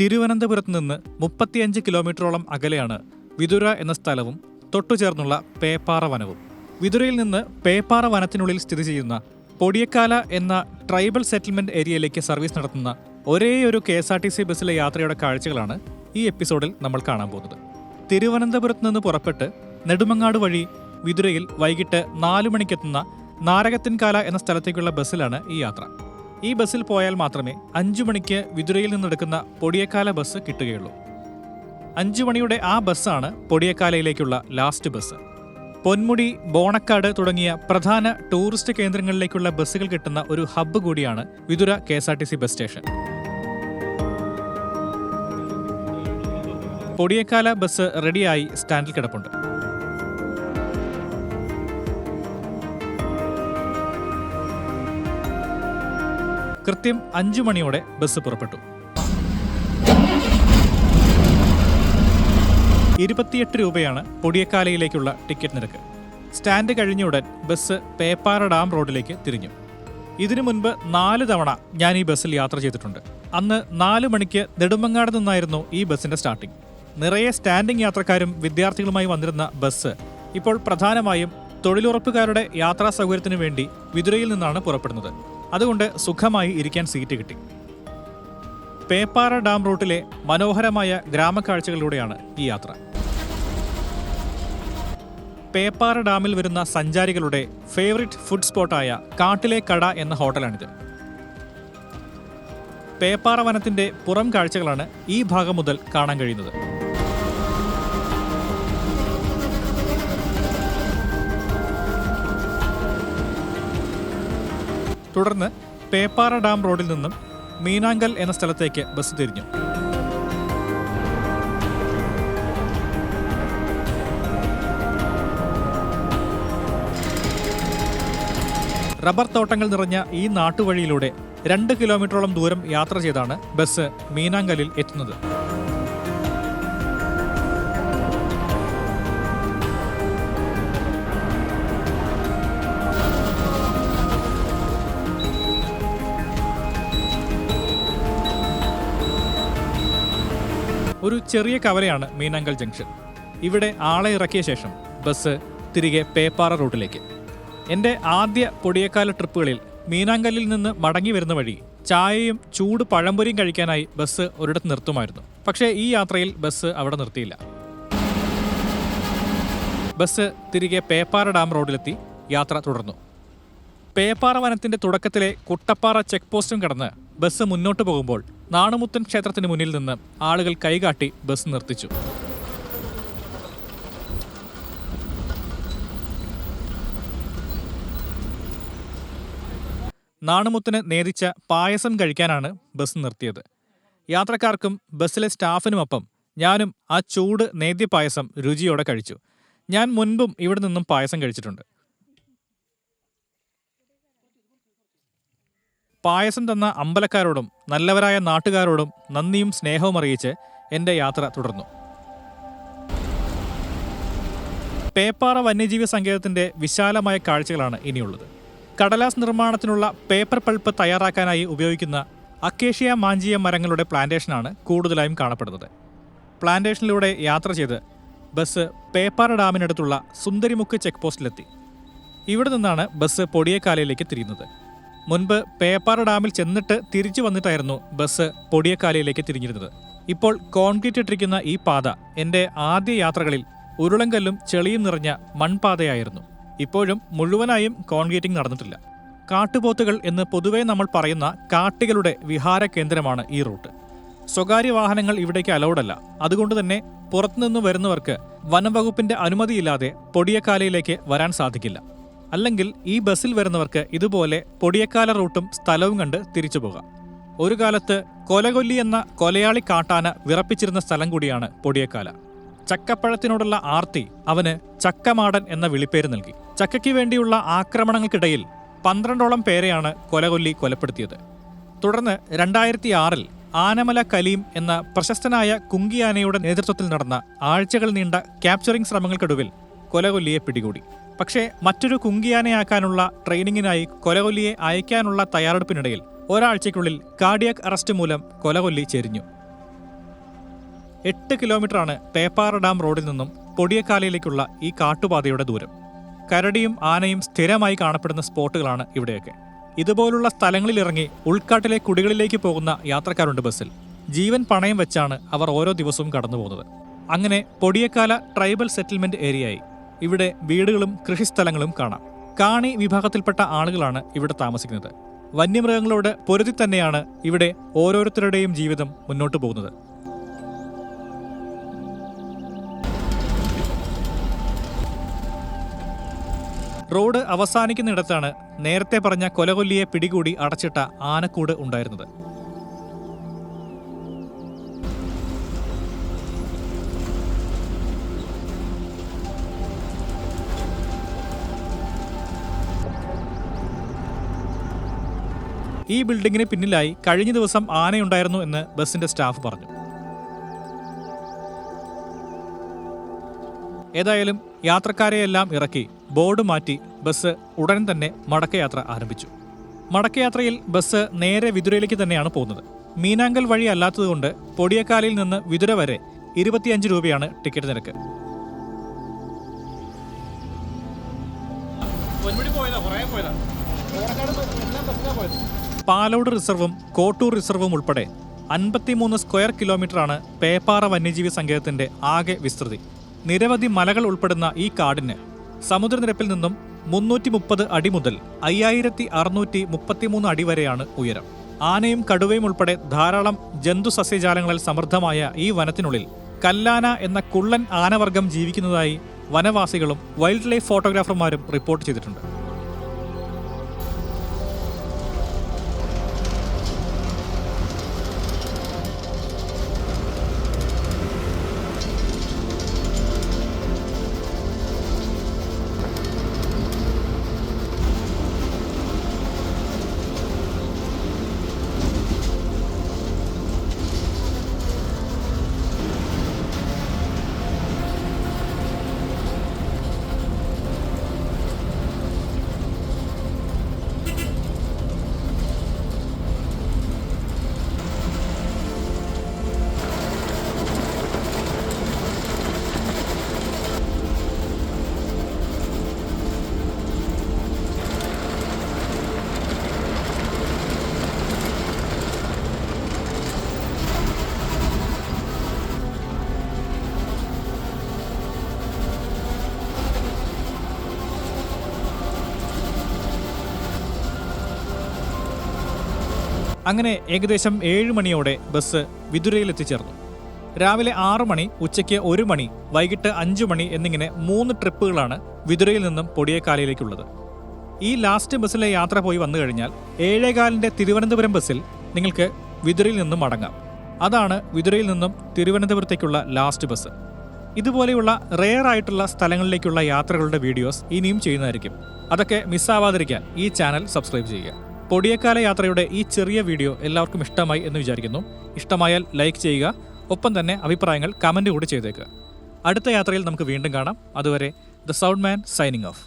തിരുവനന്തപുരത്ത് നിന്ന് മുപ്പത്തിയഞ്ച് കിലോമീറ്ററോളം അകലെയാണ് വിതുര എന്ന സ്ഥലവും തൊട്ടുചേർന്നുള്ള പേപ്പാറ വനവും. വിതുരയിൽ നിന്ന് പേപ്പാറ വനത്തിനുള്ളിൽ സ്ഥിതി ചെയ്യുന്ന പൊടിയക്കാല എന്ന ട്രൈബൽ സെറ്റിൽമെന്റ് ഏരിയയിലേക്ക് സർവീസ് നടത്തുന്ന ഒരേ ഒരു K S R T C ബസ്സിലെ യാത്രയുടെ കാഴ്ചകളാണ് ഈ എപ്പിസോഡിൽ നമ്മൾ കാണാൻ പോകുന്നത്. തിരുവനന്തപുരത്ത് നിന്ന് പുറപ്പെട്ട് നെടുമങ്ങാട് വഴി വിതുരയിൽ വൈകിട്ട് നാലു മണിക്കെത്തുന്ന നാരകത്തിൻകാല എന്ന സ്ഥലത്തേക്കുള്ള ബസ്സിലാണ് ഈ യാത്ര. ഈ ബസ്സിൽ പോയാൽ മാത്രമേ അഞ്ചു മണിക്ക് വിതുരയിൽ നിന്നെടുക്കുന്ന പൊടിയക്കാല ബസ് കിട്ടുകയുള്ളൂ. അഞ്ചു മണിയുടെ ആ ബസ്സാണ് പൊടിയക്കാലയിലേക്കുള്ള ലാസ്റ്റ് ബസ്. പൊന്മുടി ബോണക്കാട് തുടങ്ങിയ പ്രധാന ടൂറിസ്റ്റ് കേന്ദ്രങ്ങളിലേക്കുള്ള ബസ്സുകൾ കിട്ടുന്ന ഒരു ഹബ്ബ് കൂടിയാണ് Vithura K S R T C bus station. Podiyakkala bus റെഡിയായി സ്റ്റാൻഡിൽ കിടപ്പുണ്ട്. കൃത്യം അഞ്ചു മണിയോടെ ബസ് പുറപ്പെട്ടു. ഇരുപത്തിയെട്ട് രൂപയാണ് പൊടിയക്കാലയിലേക്കുള്ള ടിക്കറ്റ് നിരക്ക്. സ്റ്റാൻഡ് കഴിഞ്ഞയുടൻ ബസ് പേപ്പാറ ഡാം റോഡിലേക്ക് തിരിഞ്ഞു. ഇതിനു മുൻപ് നാല് തവണ ഞാൻ ഈ ബസ്സിൽ യാത്ര ചെയ്തിട്ടുണ്ട്. അന്ന് നാല് മണിക്ക് നെടുമങ്ങാട് നിന്നായിരുന്നു ഈ ബസ്സിന്റെ സ്റ്റാർട്ടിംഗ് നിറയെ സ്റ്റാൻഡിംഗ് യാത്രക്കാരും വിദ്യാർത്ഥികളുമായി വന്നിരുന്ന ബസ് ഇപ്പോൾ പ്രധാനമായും തൊഴിലുറപ്പുകാരുടെ യാത്രാ സൗകര്യത്തിനു വേണ്ടി വിതുരയിൽ നിന്നാണ് പുറപ്പെടുന്നത്. അതുകൊണ്ട് സുഖമായി ഇരിക്കാൻ സീറ്റ് കിട്ടി. പേപ്പാറ ഡാം റൂട്ടിലെ മനോഹരമായ ഗ്രാമക്കാഴ്ചകളിലൂടെയാണ് ഈ യാത്ര. പേപ്പാറ ഡാമിൽ വരുന്ന സഞ്ചാരികളുടെ ഫേവറിറ്റ് ഫുഡ് സ്പോട്ടായ കാട്ടിലെ കട എന്ന ഹോട്ടലാണിത്. പേപ്പാറ വനത്തിന്റെ പുറം കാഴ്ചകളാണ് ഈ ഭാഗം മുതൽ കാണാൻ കഴിയുന്നത്. തുടർന്ന് പേപ്പാറ ഡാം റോഡിൽ നിന്നും മീനാങ്കൽ എന്ന സ്ഥലത്തേക്ക് ബസ് തിരിഞ്ഞു. റബ്ബർ തോട്ടങ്ങൾ നിറഞ്ഞ ഈ നാട്ടുവഴിയിലൂടെ രണ്ട് കിലോമീറ്ററോളം ദൂരം യാത്ര ചെയ്താണ് ബസ് മീനാങ്കലിൽ എത്തുന്നത്. ഒരു ചെറിയ കവലയാണ് മീനങ്കൽ ജംഗ്ഷൻ. ഇവിടെ ആളെ ഇറക്കിയ ശേഷം ബസ് തിരികെ പേപ്പാറ റൂട്ടിലേക്ക്. എന്റെ ആദ്യ പൊടിയക്കാല ട്രിപ്പുകളിൽ മീനാങ്കല്ലിൽ നിന്ന് മടങ്ങി വരുന്ന വഴി ചായയും ചൂട് പഴംപൊരിയും കഴിക്കാനായി ബസ് ഒരിടത്ത് നിർത്തുമായിരുന്നു. പക്ഷേ ഈ യാത്രയിൽ ബസ് അവിടെ നിർത്തിയില്ല. ബസ് തിരികെ പേപ്പാറ ഡാം റോഡിലെത്തി യാത്ര തുടർന്നു. പേപ്പാറ വനത്തിന്റെ തുടക്കത്തിലെ കുട്ടപ്പാറ ചെക്ക് പോസ്റ്റും കടന്ന് ബസ് മുന്നോട്ട് പോകുമ്പോൾ നാണുമുത്തൻ ക്ഷേത്രത്തിന് മുന്നിൽ നിന്ന് ആളുകൾ കൈകാട്ടി ബസ് നിർത്തിച്ചു. നാണുമുത്തിന് നേരിച്ച പായസം കഴിക്കാനാണ് ബസ് നിർത്തിയത്. യാത്രക്കാർക്കും ബസ്സിലെ സ്റ്റാഫിനുമൊപ്പം ഞാനും ആ ചൂട് നേദ്യ പായസം രുചിയോടെ കഴിച്ചു. ഞാൻ മുൻപും ഇവിടെ നിന്നും പായസം കഴിച്ചിട്ടുണ്ട്. പായസം തന്ന അമ്പലക്കാരോടും നല്ലവരായ നാട്ടുകാരോടും നന്ദിയും സ്നേഹവും അറിയിച്ച് എന്റെ യാത്ര തുടർന്നു. പേപ്പാറ വന്യജീവി സങ്കേതത്തിന്റെ വിശാലമായ കാഴ്ചകളാണ് ഇനിയുള്ളത്. കടലാസ് നിർമ്മാണത്തിനുള്ള പേപ്പർ പൾപ്പ് തയ്യാറാക്കാനായി ഉപയോഗിക്കുന്ന അക്കേഷ്യ മാഞ്ചിയ മരങ്ങളുടെ പ്ലാന്റേഷനാണ് കൂടുതലായും കാണപ്പെടുന്നത്. പ്ലാന്റേഷനിലൂടെ യാത്ര ചെയ്ത് ബസ് പേപ്പാറ ഡാമിനടുത്തുള്ള സുന്ദരിമുക്ക് ചെക്ക് പോസ്റ്റിലെത്തി ഇവിടെ നിന്നാണ് ബസ് പൊടിയേക്കാലയിലേക്ക് തിരിയുന്നത്. മുൻപ് പേപ്പാറ ഡാമിൽ ചെന്നിട്ട് തിരിച്ചു വന്നിട്ടായിരുന്നു ബസ് പൊടിയക്കാലയിലേക്ക് തിരിഞ്ഞിരുന്നത്. ഇപ്പോൾ കോൺക്രീറ്റ് ഇട്ടിരിക്കുന്ന ഈ പാത എന്റെ ആദ്യ യാത്രകളിൽ ഉരുളങ്കല്ലും ചെളിയും നിറഞ്ഞ മൺപാതയായിരുന്നു. ഇപ്പോഴും മുഴുവനായും കോൺക്രീറ്റിംഗ് നടന്നിട്ടില്ല. കാട്ടുപോത്തുകൾ എന്ന് പൊതുവേ നമ്മൾ പറയുന്ന കാട്ടികളുടെ വിഹാര കേന്ദ്രമാണ് ഈ റൂട്ട്. സ്വകാര്യ വാഹനങ്ങൾ ഇവിടേക്ക് അലൗഡല്ല. അതുകൊണ്ട് തന്നെ പുറത്തുനിന്ന് വരുന്നവർക്ക് വനം വകുപ്പിന്റെ അനുമതിയില്ലാതെ പൊടിയക്കാലയിലേക്ക് വരാൻ സാധിക്കില്ല. അല്ലെങ്കിൽ ഈ ബസ്സിൽ വരുന്നവർക്ക് ഇതുപോലെ പൊടിയക്കാല റൂട്ടും സ്ഥലവും കണ്ട് തിരിച്ചു പോകാം. ഒരു കാലത്ത് കൊലകൊല്ലി എന്ന കൊലയാളി കാട്ടാന വിറപ്പിച്ചിരുന്ന സ്ഥലം കൂടിയാണ് പൊടിയക്കാല. ചക്കപ്പഴത്തിനോടുള്ള ആർത്തി അവന് ചക്കമാടൻ എന്ന വിളിപ്പേര് നൽകി. ചക്കയ്ക്ക് വേണ്ടിയുള്ള ആക്രമണങ്ങൾക്കിടയിൽ പന്ത്രണ്ടോളം പേരെയാണ് കൊലകൊല്ലി കൊലപ്പെടുത്തിയത്. തുടർന്ന് രണ്ടായിരത്തി ആറിൽ ആനമല കലീം എന്ന പ്രശസ്തനായ കുങ്കിയാനയുടെ നേതൃത്വത്തിൽ നടന്ന ആഴ്ചകൾ നീണ്ട ക്യാപ്ചറിംഗ് ശ്രമങ്ങൾക്കൊടുവിൽ കൊലകൊല്ലിയെ പിടികൂടി. പക്ഷേ മറ്റൊരു കുങ്കിയാനയാക്കാനുള്ള ട്രെയിനിങ്ങിനായി കൊലകൊല്ലിയെ അയക്കാനുള്ള തയ്യാറെടുപ്പിനിടയിൽ ഒരാഴ്ചയ്ക്കുള്ളിൽ കാർഡിയക് അറസ്റ്റ് മൂലം കൊലകൊല്ലി ചെരിഞ്ഞു. എട്ട് കിലോമീറ്ററാണ് പേപ്പാറ ഡാം റോഡിൽ നിന്നും പൊടിയക്കാലയിലേക്കുള്ള ഈ കാട്ടുപാതയുടെ ദൂരം. കരടിയും ആനയും സ്ഥിരമായി കാണപ്പെടുന്ന സ്പോട്ടുകളാണ് ഇവിടെയൊക്കെ. ഇതുപോലുള്ള സ്ഥലങ്ങളിലിറങ്ങി ഉൾക്കാട്ടിലെ കുടികളിലേക്ക് പോകുന്ന യാത്രക്കാരുണ്ട് ബസ്സിൽ. ജീവൻ പണയം വെച്ചാണ് അവർ ഓരോ ദിവസവും കടന്നു പോകുന്നത് അങ്ങനെ പൊടിയക്കാല ട്രൈബൽ സെറ്റിൽമെന്റ് ഏരിയയായി. ഇവിടെ വീടുകളും കൃഷിസ്ഥലങ്ങളും കാണാം. കാണി വിഭാഗത്തിൽപ്പെട്ട ആളുകളാണ് ഇവിടെ താമസിക്കുന്നത്. വന്യമൃഗങ്ങളോട് പൊരുതി തന്നെയാണ് ഇവിടെ ഓരോരുത്തരുടെയും ജീവിതം മുന്നോട്ടു പോകുന്നത്. റോഡ് അവസാനിക്കുന്നിടത്താണ് നേരത്തെ പറഞ്ഞ കൊലകൊല്ലിയെ പിടികൂടി അടച്ചിട്ട ആനക്കൂട് ഉണ്ടായിരുന്നത്. ഈ ബിൽഡിങ്ങിന് പിന്നിലായി കഴിഞ്ഞ ദിവസം ആനയുണ്ടായിരുന്നു എന്ന് ബസിന്റെ സ്റ്റാഫ് പറഞ്ഞു. ഏതായാലും യാത്രക്കാരെയെല്ലാം ഇറക്കി ബോർഡ് മാറ്റി ബസ് ഉടൻ തന്നെ മടക്കയാത്ര ആരംഭിച്ചു. മടക്കയാത്രയിൽ ബസ് നേരെ വിതുരയിലേക്ക് തന്നെയാണ് പോകുന്നത്. മീനാങ്കൽ വഴി അല്ലാത്തതുകൊണ്ട് പൊടിയക്കാലിൽ നിന്ന് വിതുര വരെ ഇരുപത്തിയഞ്ച് രൂപയാണ് ടിക്കറ്റ് നിരക്ക്. പാലോട് റിസർവും കോട്ടൂർ റിസർവും ഉൾപ്പെടെ അൻപത്തിമൂന്ന് സ്ക്വയർ കിലോമീറ്ററാണ് പേപ്പാറ വന്യജീവി സങ്കേതത്തിന്റെ ആകെ വിസ്തൃതി. നിരവധി മലകൾ ഉൾപ്പെടുന്ന ഈ കാടിന് സമുദ്രനിരപ്പിൽ നിന്നും മുന്നൂറ്റി മുപ്പത് അടി മുതൽ അയ്യായിരത്തി അറുന്നൂറ്റി മുപ്പത്തിമൂന്ന് അടി വരെയാണ് ഉയരം. ആനയും കടുവയും ഉൾപ്പെടെ ധാരാളം ജന്തു സസ്യജാലങ്ങളിൽ സമൃദ്ധമായ ഈ വനത്തിനുള്ളിൽ കല്ലാന എന്ന കുള്ളൻ ആനവർഗം ജീവിക്കുന്നതായി വനവാസികളും വൈൽഡ് ലൈഫ് ഫോട്ടോഗ്രാഫർമാരും റിപ്പോർട്ട് ചെയ്തിട്ടുണ്ട്. അങ്ങനെ ഏകദേശം ഏഴ് മണിയോടെ ബസ് വിതുരയിൽ എത്തിച്ചേർന്നു രാവിലെ ആറ് മണി ഉച്ചയ്ക്ക് ഒരു മണി വൈകിട്ട് അഞ്ചു മണി എന്നിങ്ങനെ മൂന്ന് ട്രിപ്പുകളാണ് വിതുരയിൽ നിന്നും പൊടിയേക്കാലയിലേക്കുള്ളത്. ഈ ലാസ്റ്റ് ബസ്സിലെ യാത്ര പോയി വന്നു കഴിഞ്ഞാൽ ഏഴേകാലിന്റെ തിരുവനന്തപുരം ബസ്സിൽ നിങ്ങൾക്ക് വിതുരയിൽ നിന്നും മടങ്ങാം. അതാണ് വിതുരയിൽ നിന്നും തിരുവനന്തപുരത്തേക്കുള്ള ലാസ്റ്റ് ബസ്. ഇതുപോലെയുള്ള റെയർ ആയിട്ടുള്ള സ്ഥലങ്ങളിലേക്കുള്ള യാത്രകളുടെ വീഡിയോസ് ഇനിയും ചെയ്യുന്നതായിരിക്കും. അതൊക്കെ മിസ്സാവാതിരിക്കാൻ ഈ ചാനൽ സബ്സ്ക്രൈബ് ചെയ്യുക. പൊടിയക്കാല യാത്രയുടെ ഈ ചെറിയ വീഡിയോ എല്ലാവർക്കും ഇഷ്ടമായി എന്ന് വിചാരിക്കുന്നു. ഇഷ്ടമായാൽ ലൈക്ക് ചെയ്യുക ഒപ്പം തന്നെ അഭിപ്രായങ്ങൾ കമന്റ് കൂടി ചെയ്തേക്കുക അടുത്ത യാത്രയിൽ നമുക്ക് വീണ്ടും കാണാം. അതുവരെ the sound man signing off.